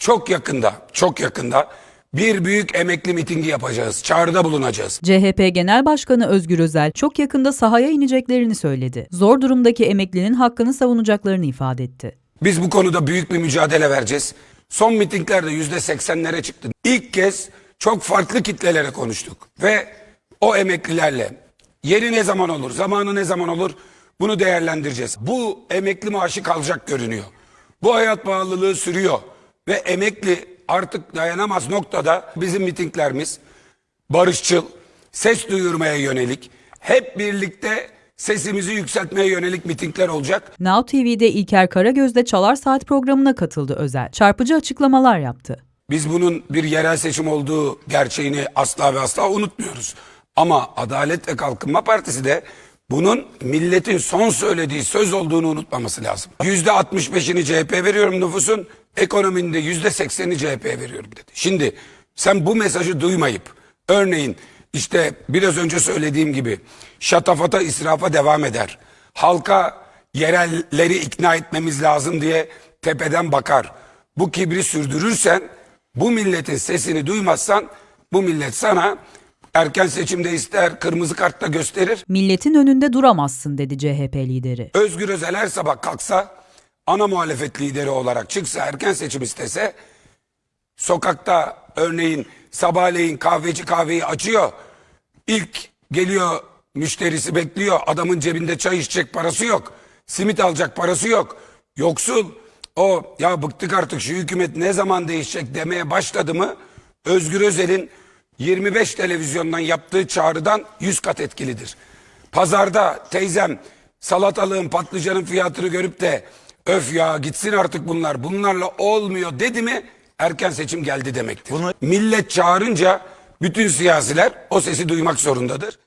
çok yakında, çok yakında bir büyük emekli mitingi yapacağız. Çağrıda bulunacağız. CHP Genel Başkanı Özgür Özel çok yakında sahaya ineceklerini söyledi. Zor durumdaki emeklinin hakkını savunacaklarını ifade etti. Biz bu konuda büyük bir mücadele vereceğiz. Son mitinglerde yüzde seksenlere çıktı. İlk kez çok farklı kitlelere konuştuk. Ve o emeklilerle yeri ne zaman olur, zamanı ne zaman olur bunu değerlendireceğiz. Bu emekli maaşı kalacak görünüyor. Bu hayat pahalılığı sürüyor. Ve emekli artık dayanamaz noktada bizim mitinglerimiz barışçıl, ses duyurmaya yönelik, hep birlikte sesimizi yükseltmeye yönelik mitingler olacak. Now TV'de İlker Karagöz'de Çalar Saat programına katıldı Özel. Çarpıcı açıklamalar yaptı. Biz bunun bir yerel seçim olduğu gerçeğini asla ve asla unutmuyoruz. Ama Adalet ve Kalkınma Partisi de bunun milletin son söylediği söz olduğunu unutmaması lazım. Yüzde 65'ini CHP veriyorum nüfusun, ekonominin de yüzde 80'ini CHP veriyorum dedi. Şimdi sen bu mesajı duymayıp, örneğin işte biraz önce söylediğim gibi şatafata, israfa devam eder. Halka yerelleri ikna etmemiz lazım diye tepeden bakar. Bu kibri sürdürürsen, bu milletin sesini duymazsan bu millet sana erken seçimde ister kırmızı kartta gösterir. Milletin önünde duramazsın dedi CHP lideri. Özgür Özel her sabah kalksa ana muhalefet lideri olarak çıksa erken seçim istese sokakta örneğin sabahleyin kahveci kahveyi açıyor. İlk geliyor müşterisi bekliyor. Adamın cebinde çay içecek parası yok. Simit alacak parası yok. Yoksul o ya bıktık artık şu hükümet ne zaman değişecek demeye başladı mı Özgür Özel'in 25 televizyondan yaptığı çağrıdan 100 kat etkilidir. Pazarda teyzem salatalığın patlıcanın fiyatını görüp de öf ya gitsin artık bunlar bunlarla olmuyor dedi mi erken seçim geldi demektir. Millet çağırınca bütün siyasiler o sesi duymak zorundadır.